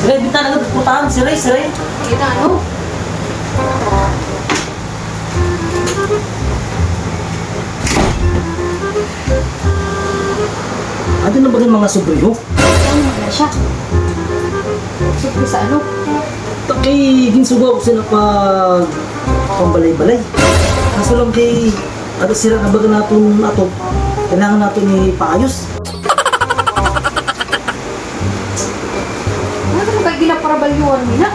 Siray, bita na putahan. Siray, siray. Yun na, ano? Ano na ba yung mga sobryo? Ano na siya? Siyempre sa ano? Kay ginsugaw ko sila pag pambalay-balay. Kaso lang kay ada sira na baga natin ato. Kailangan natin ni paayos. Ano naman kayo ginaparabalyuan mo na?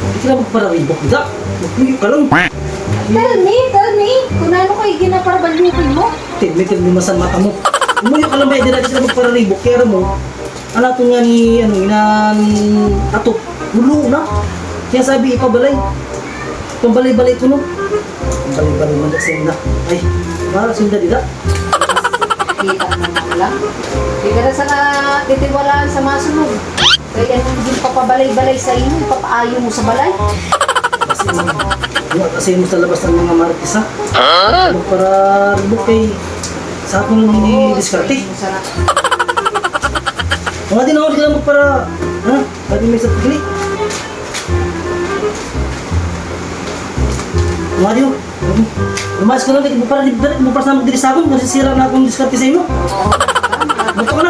Hindi ka na magpararibok da. Magpuyo ka lang. Tell me, tell me. Kung ano kayo ginaparabalyuan mo? Tigmitig mo sa mata mo. Umuyo ka lang ba? Hindi natin sila magpararibok. Kaya mo, ano ito nga ni, ano, inan, ato. Gulo na. Kaya sabi, ipabalay. Pambalay-balay ito no. Pambalay-balay man na sinda. Ay, para sinda dida. Kita naman lang. Hindi ka na sana titiwalaan sa masunod. Kaya hindi papabalay-balay sa inyo, papaayo mo sa balay. Kasi, yung kasi mo sa labas ng mga martis ha. Huh? Para ribok kay sa akong ni diskarte. Mo sana. Mga din ako sila mo para, ha? Pwede may sa pagli. Mga din Lumayas ka lang, para di mo para sa magdiris ako, nasisira na akong diskarte sa inyo. Buto ka na. Eh,